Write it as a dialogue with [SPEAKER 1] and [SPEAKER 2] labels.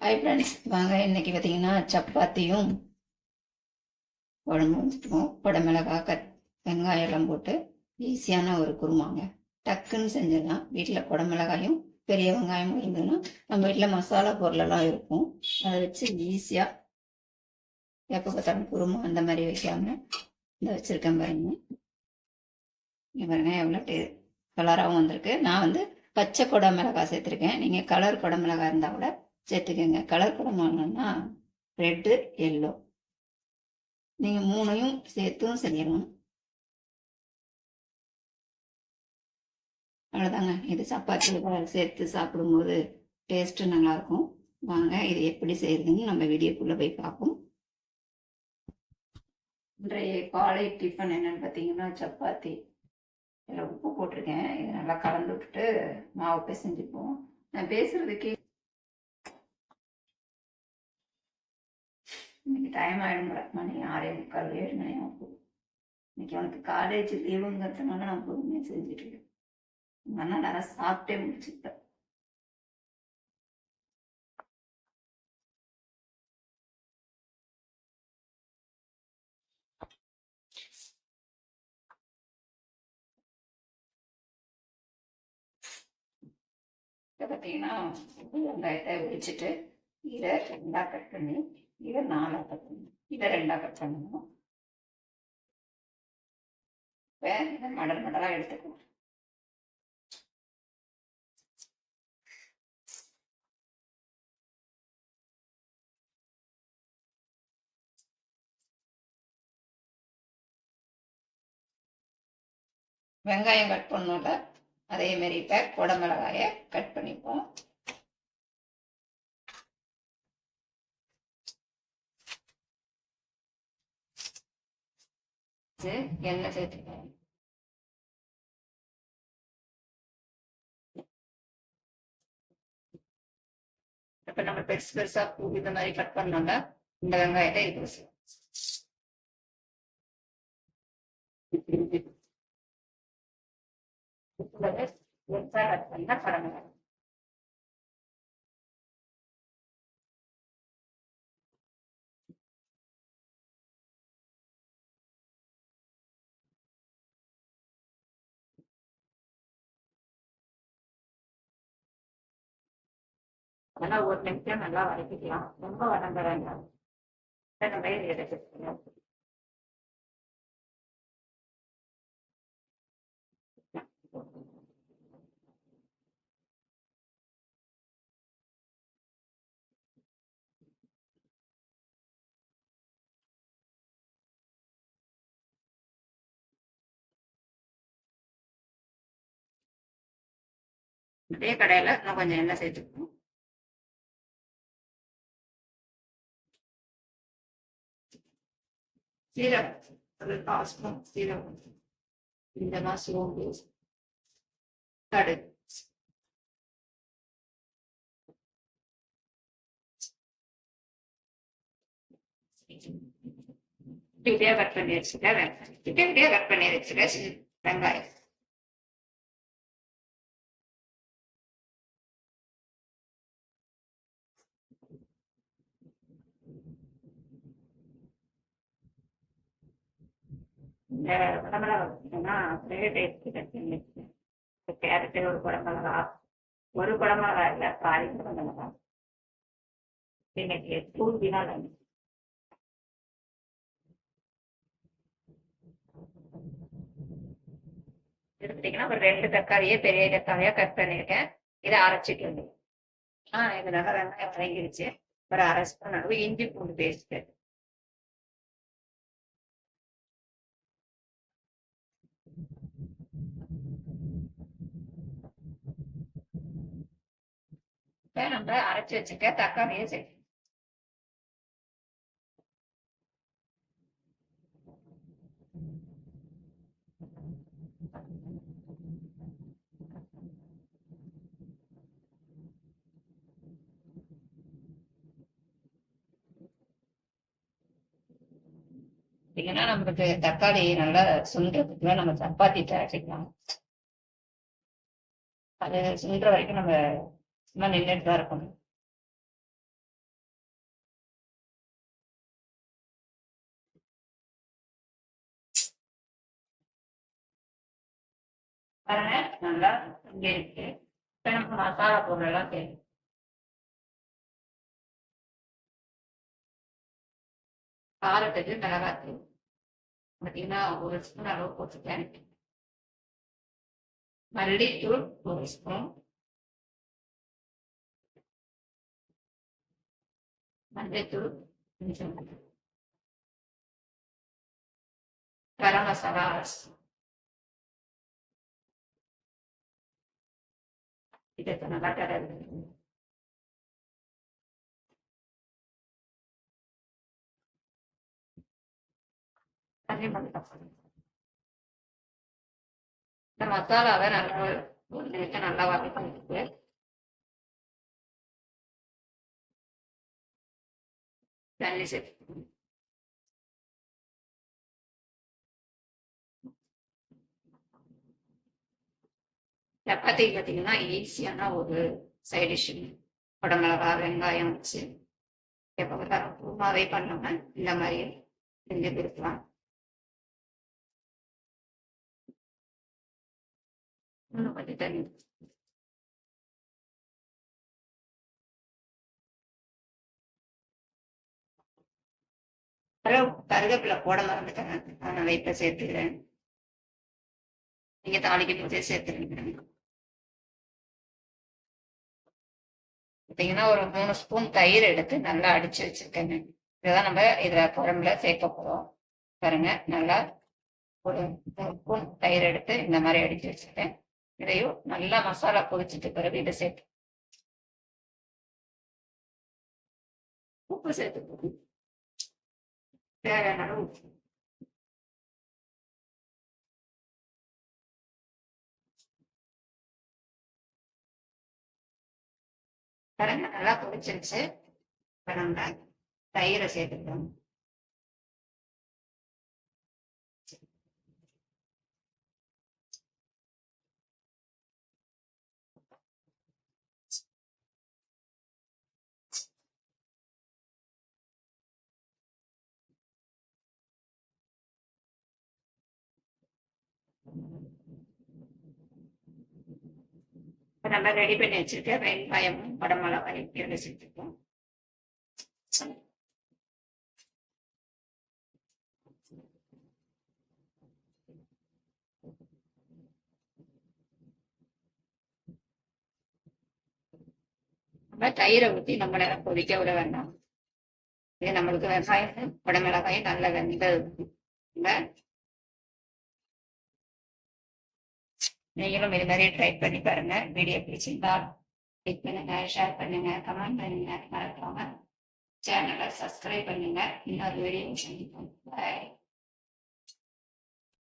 [SPEAKER 1] Hi friends வாங்க இன்னைக்கு பார்த்தீங்கன்னா சப்பாத்தியும் குழம்பு வச்சுட்டுவோம் குடமிளகாய் கத் வெங்காயம் எல்லாம் போட்டு ஈஸியான ஒரு குருமாங்க. டக்குன்னு செஞ்சிடலாம். வீட்டில் குடமிளகாயும் பெரிய வெங்காயமும் இருந்ததுன்னா நம்ம வீட்டில் மசாலா பொருளெல்லாம் இருக்கும். அதை வச்சு ஈஸியாக எப்போ பார்த்தாலும் குருமா அந்த மாதிரி வைக்காம இந்த வச்சுருக்கேன் பாருங்க. பாருங்க எவ்வளோ டே கலராகவும் வந்திருக்கு. நான் வந்து பச்சை குடமிளகா மிளகாய் சேர்த்துருக்கேன். நீங்கள் கலர் குடமிளகா மிளகாய் இருந்தால் கூட சேர்த்துக்கோங்க. கலர் குடமானா ரெட்டு எல்லோ. நீங்கள் மூணையும் சேர்த்தும் செய்யணும். அவ்வளோதாங்க. இது சப்பாத்தி சேர்த்து சாப்பிடும்போது டேஸ்ட்டு நல்லாயிருக்கும். வாங்க இது எப்படி செய்யறதுன்னு நம்ம வீடியோக்குள்ளே போய் பார்ப்போம். இன்றைய காலை டிஃபன் என்னன்னு பார்த்தீங்கன்னா சப்பாத்தி. இதில் உப்பு போட்டிருக்கேன். இதை நல்லா கலந்து விட்டுட்டு மாவு பிசைஞ்சுப்போம். நான் பேசுகிறதுக்கே இன்னைக்கு டைம் ஆயிடும் போல. மணி ஆறே முக்கால் ஏழு மணி ஆகும் இன்னைக்கு அவனுக்கு காலேஜ் லீவுங்கிறதுனால நான் பொறுமையாக செஞ்சுட்டு இருக்கேன். உங்க அண்ணா நல்லா சாப்பிட்டே முடிச்சுட்டேன் பார்த்தீங்கன்னா வெங்காயத்தை உரிச்சிட்டு கீரை ரெண்டாக கட் பண்ணி இதை நாலாக கட் பண்ணணும் இதை ரெண்டாக கட் பண்ணணும் இப்போ இதை மடல் மடலாக எடுத்துக்கணும் வெங்காயம் கட் பண்ணோட அதே மாதிரி இப்போ குடமிளகாயை கட் பண்ணிப்போம். எண்ணெய் சேர்த்துக்கோங்க இப்ப நம்ம பெருசு பெருசா பூ இந்த மாதிரி கட் பண்ணோம்னா இந்த வெங்காயத்தை இது கட் பண்ணா பரவாயில்ல. அதெல்லாம் ஒரு நிமிஷம் நல்லா வதக்கிக்கலாம் ரொம்ப வதங்க வேண்டாம் நம்ம இதை அதே கடையில நான் கொஞ்சம் எண்ணெய் சேர்த்துக்கணும். சீரகம் ஒரு கால் ஸ்பூன் சீரகம் கொஞ்சமா சோம்பு கடுகு இப்படியே கட் பண்ணி வச்சுக்க வெங்காயம் இப்படியே கட் பண்ணி வச்சுக்க வெங்காயம் இந்த குடமிளகா வச்சுட்டோம்னா அப்படியே டேஸ்ட் கட்டி கேரட்டு ஒரு குடமிளகா ஒரு குடமிளகா இல்லை காய் குடமிளகா இன்னைக்கு தூண்டினால் எடுத்துட்டீங்கன்னா ஒரு ரெண்டு தக்காளியே பெரிய தக்காளியா கட் பண்ணிருக்கேன் இதை அரைச்சிட்டு வந்து ஆ இது நல்லா வெங்காயம் வதங்கிருச்சு. ஒரு அரை ஸ்பூன் அளவு இஞ்சி பூண்டு பேஸ்ட் நம்ம அரைச்சு வச்சுக்க தக்காளியை சேர்க்கணும் பார்த்தீங்கன்னா நமக்கு தக்காளி நல்லா சுண்டுறதுக்குள்ள நம்ம சப்பாத்தி தயாரிக்கலாம் அது சுண்டுற வரைக்கும் நம்ம இன்னும் நின்றுட்டு தான் இருக்கணும். பாருங்க நல்லா இருக்கு. மசாலா பொருள் எல்லாம் தெரியும் காரத்துக்கு மிளகாத்தூள். பார்த்தீங்கன்னா ஒரு ஸ்பூன் அளவு போட்டுட்டேன் மல்லித்தூள் ஒரு ஸ்பூன் மஞ்சத்தூள் கொஞ்சம் கரம் மசாலா அரை ஸ்பூன் இதை இப்ப நல்லா கடை தண்ணி மட்டும் இந்த மசாலாவை நல்லா ஒரு நிமிஷம் நல்லா வதக்கிட்டு தண்ணி சேர்த்து சப்பாத்தி பார்த்தீங்கன்னா ஈஸியான ஒரு சைட் டிஷ் குடமிளகா வெங்காயம் வச்சு எப்போ பார்த்தாலும் குருமாவே பண்ணோம்னா இந்த மாதிரி செஞ்சு கொடுக்கலாம் கொஞ்சம் தண்ணி கருவேப்பிலை போட மறந்துட்டேன். அதனால இப்ப சேர்த்துக்கிறேன். நீங்க தாளிக்கும் போதே சேர்த்துருங்க. பார்த்தீங்கன்னா ஒரு மூணு ஸ்பூன் தயிர் எடுத்து நல்லா அடிச்சு வச்சிருக்கேங்க. இதுதான் நம்ம இதுல குழம்புல சேர்க்க போறோம். பாருங்க நல்லா ஒரு மூணு ஸ்பூன் தயிர் எடுத்து இந்த மாதிரி அடிச்சு வச்சிருக்கேன். இதையும் நல்லா மசாலா பொதிச்சிட்டு பிறகு இதை சேர்த்து உப்பு சேர்த்து தேவையான உப்பு நல்லா கொதிச்சிருச்சு. இப்ப நம்ம தயிரை சேர்த்துக்கிறோம் இப்ப நம்ம ரெடி பண்ணி வச்சிருக்க வெங்காயமும் படமிளகாயும் இதில் சேர்த்துப்போம் நம்ம தயிரை ஊற்றி நம்ம நேரம் கொதிக்க விட வேண்டாம். இது நம்மளுக்கு வெங்காயம் வடமிளகாயும் நல்ல வெந்தது நம்ம நீங்களும் இது மாதிரி ட்ரை பண்ணி பாருங்க. வீடியோ பிடிச்சிருந்தா லைக் பண்ணுங்க ஷேர் பண்ணுங்க கமெண்ட் பண்ணுங்க. மறக்காம சேனலை சப்ஸ்கிரைப் பண்ணுங்க. இன்னொரு வீடியோ சந்திப்போம். பாய்